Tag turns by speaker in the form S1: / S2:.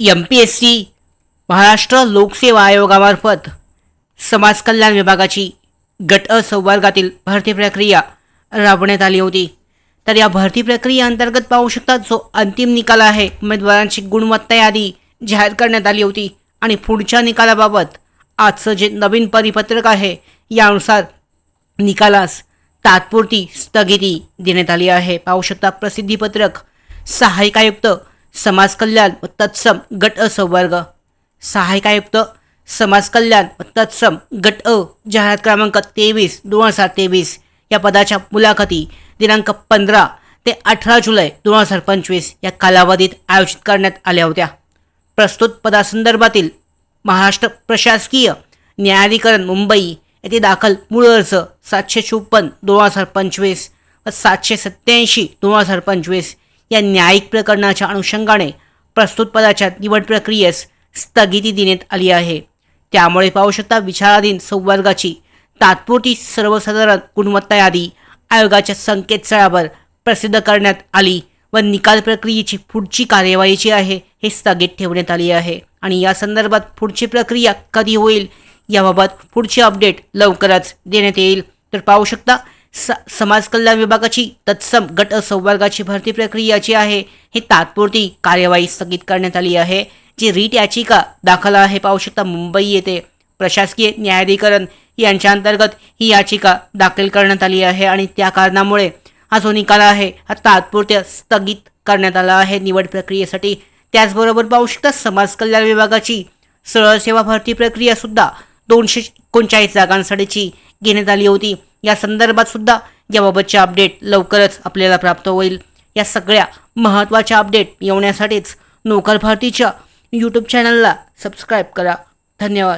S1: M P S C Maharashtra लोकसेवा आयोगामार्फत समाज कल्याण विभागाची गट अ संवर्गातील भरती प्रक्रिया राबवण्यात आली होती. तर या भरती प्रक्रियेअंतर्गत पाहू शकतात जो अंतिम निकाल आहे उमेदवारांची गुणवत्ता यादी जाहीर करण्यात आली होती. आणि पुढच्या निकालाबाबत आजचं जे नवीन परिपत्रक आहे यानुसार निकालास तात्पुरती स्थगिती देण्यात आली आहे. पाहू शकता प्रसिद्धीपत्रक सहाय्यक आयुक्त समाजकल्याण व तत्सम गट अ संवर्ग. सहाय्यक आयुक्त समाजकल्याण व तत्सम गट अ जाहिरात क्रमांक तेवीस दोन हजार तेवीस. या पदाच्या मुलाखती दिनांक पंधरा ते अठरा जुलै दोन हजार पंचवीस या कालावधीत आयोजित करण्यात आल्या होत्या. प्रस्तुत पदासंदर्भातील महाराष्ट्र प्रशासकीय न्यायाधिकरण मुंबई येथे दाखल मूळ अर्ज सातशे चोपन्न दोन हजार पंचवीस व सातशे सत्याऐंशी दोन हजार पंचवीस या न्यायिक प्रकरणाच्या अनुषंगाने प्रस्तुत पदाच्या निवड प्रक्रियेस स्थगिती देण्यात आली आहे. त्यामुळे पाहू शकता विचाराधीन संवर्गाची तात्पुरती सर्वसाधारण गुणवत्ता यादी आयोगाच्या संकेतस्थळावर प्रसिद्ध करण्यात आली व निकाल प्रक्रियेची पुढची कार्यवाही जी आहे हे स्थगित ठेवण्यात आली आहे. आणि या संदर्भात पुढची प्रक्रिया कधी होईल याबाबत पुढची अपडेट लवकरच देण्यात येईल. तर पाहू शकता स समाज कल्याण विभागाची तत्सम गट संवर्गाची भरती प्रक्रिया जी आहे ही तात्पुरती कार्यवाही स्थगित करण्यात आली आहे. जी रीट याचिका दाखल आहे पाहू शकता मुंबई येथे प्रशासकीय न्यायाधिकरण यांच्या अंतर्गत ही याचिका दाखल करण्यात आली आहे आणि त्या कारणामुळे हा जो निकाल आहे हा तात्पुरत्या स्थगित करण्यात आला आहे. निवड प्रक्रियेसाठी त्याचबरोबर पाहू शकता समाज कल्याण विभागाची सरळ सेवा भरती प्रक्रिया सुद्धा दोनशे एकोणचाळीस जागांसाठीची घेण्यात आली होती. या संदर्भात सुद्धा याबाबतचे अपडेट लवकरच आपल्याला प्राप्त होईल. या सगळ्या महत्त्वाच्या अपडेट येवण्यासाठीच नोकर भारतीच्या यूट्यूब चॅनलला सबस्क्राईब करा. धन्यवाद.